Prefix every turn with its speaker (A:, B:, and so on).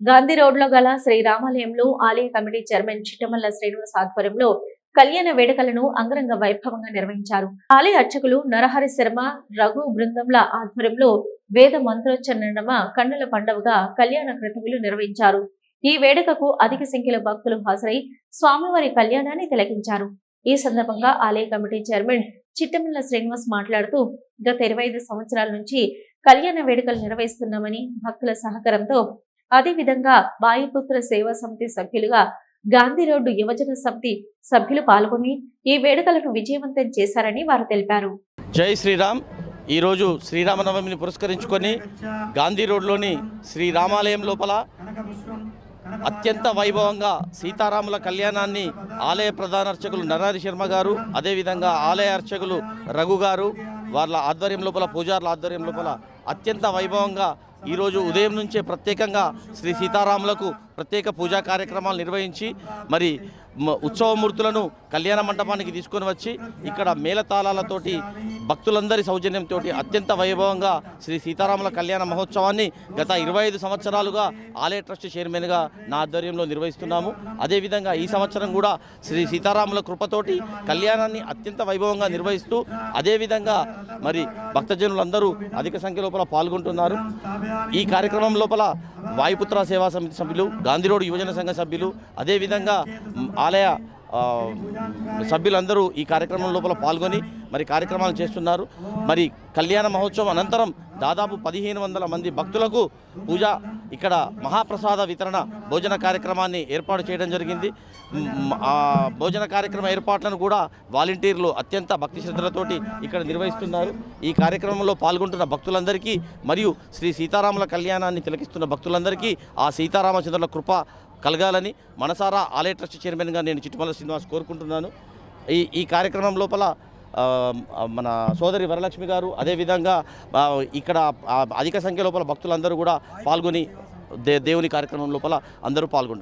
A: గాంధీ రోడ్లో గల శ్రీరామాలయంలో ఆలయ కమిటీ చైర్మన్ చిట్టమల్ల శ్రీనివాస్ ఆధ్వర్యంలో కళ్యాణ వేడుకలను అంగరంగ వైభవంగా నిర్వహించారు. ఆలయ అర్చకులు నరహరి శర్మ రఘు బృందంల ఆధ్వర్యంలో వేద మంత్రోచ్చరణ కన్నుల పండుగగా కళ్యాణ క్రతువులు నిర్వహించారు. ఈ వేడుకకు అధిక సంఖ్యలో భక్తులు హాజరై స్వామివారి కళ్యాణాన్ని తిలకించారు. ఈ సందర్భంగా ఆలయ కమిటీ చైర్మన్ చిట్టమల్ల శ్రీనివాస్ మాట్లాడుతూ గత ఇరవై ఐదు సంవత్సరాల నుంచి కళ్యాణ వేడుకలు నిర్వహిస్తున్నామని భక్తుల సహకారంతో అదేవిధంగా బాయిపుత్ర సేవా సమితి సభ్యులుగా గాంధీ రోడ్డు యువజన సమితి సభ్యులు పాల్గొని ఈ వేడుకలను విజయవంతం చేశారని వారు తెలిపారు.
B: జై శ్రీరామ్. ఈరోజు శ్రీరామనవమిని పురస్కరించుకొని గాంధీ రోడ్లోని శ్రీరామాలయం లోపల అత్యంత వైభవంగా సీతారాముల కళ్యాణాన్ని ఆలయ ప్రధాన అర్చకులు నరహరి శర్మ గారు అదేవిధంగా ఆలయ అర్చకులు రఘు గారు వాళ్ళ ఆధ్వర్యం లోపల పూజారుల ఆధ్వర్యం లోపల అత్యంత వైభవంగా ఈరోజు ఉదయం నుంచే ప్రత్యేకంగా శ్రీ సీతారాములకు ప్రత్యేక పూజా కార్యక్రమాలు నిర్వహించి మరి ఉత్సవమూర్తులను కళ్యాణ మండపానికి తీసుకొని వచ్చి ఇక్కడ మేళతాళాలతోటి భక్తులందరి సౌజన్యంతో అత్యంత వైభవంగా శ్రీ సీతారాముల కళ్యాణ మహోత్సవాన్ని గత ఇరవై ఐదు సంవత్సరాలుగా ఆలయ ట్రస్ట్ చైర్మన్గా నా ఆధ్వర్యంలో నిర్వహిస్తున్నాము. అదేవిధంగా ఈ సంవత్సరం కూడా శ్రీ సీతారాముల కృపతోటి కళ్యాణాన్ని అత్యంత వైభవంగా నిర్వహిస్తూ అదేవిధంగా మరి భక్తజనులందరూ అధిక సంఖ్య లోపల పాల్గొంటున్నారు. ఈ కార్యక్రమం లోపల వాయుపుత్ర సేవా సమితి సభ్యులు గాంధీ రోడ్ యువజన సంఘ సభ్యులు అదేవిధంగా ఆలయ సభ్యులందరూ ఈ కార్యక్రమం లోపల పాల్గొని మరి కార్యక్రమాలు చేస్తున్నారు. మరి కళ్యాణ మహోత్సవం అనంతరం దాదాపు పదిహేను వందల మంది భక్తులకు పూజ ఇక్కడ మహాప్రసాద వితరణ భోజన కార్యక్రమాన్ని ఏర్పాటు చేయడం జరిగింది. భోజన కార్యక్రమ ఏర్పాట్లను కూడా వాలంటీర్లు అత్యంత భక్తి శ్రద్ధలతోటి ఇక్కడ నిర్వహిస్తున్నారు. ఈ కార్యక్రమంలో పాల్గొంటున్న భక్తులందరికీ మరియు శ్రీ సీతారాముల కళ్యాణాన్ని తిలకిస్తున్న భక్తులందరికీ ఆ సీతారామచంద్రుల కృప కలగాలని మనసారా ఆలయ ట్రస్ట్ చైర్మన్గా నేను చిట్టుమల శ్రీనివాస్ కోరుకుంటున్నాను. ఈ ఈ కార్యక్రమం లోపల మన సోదరి వరలక్ష్మి గారు అదేవిధంగా ఇక్కడ అధిక సంఖ్య లోపల భక్తులందరూ కూడా పాల్గొని దే దేవుని కార్యక్రమం లోపల అందరూ పాల్గొంటున్నారు.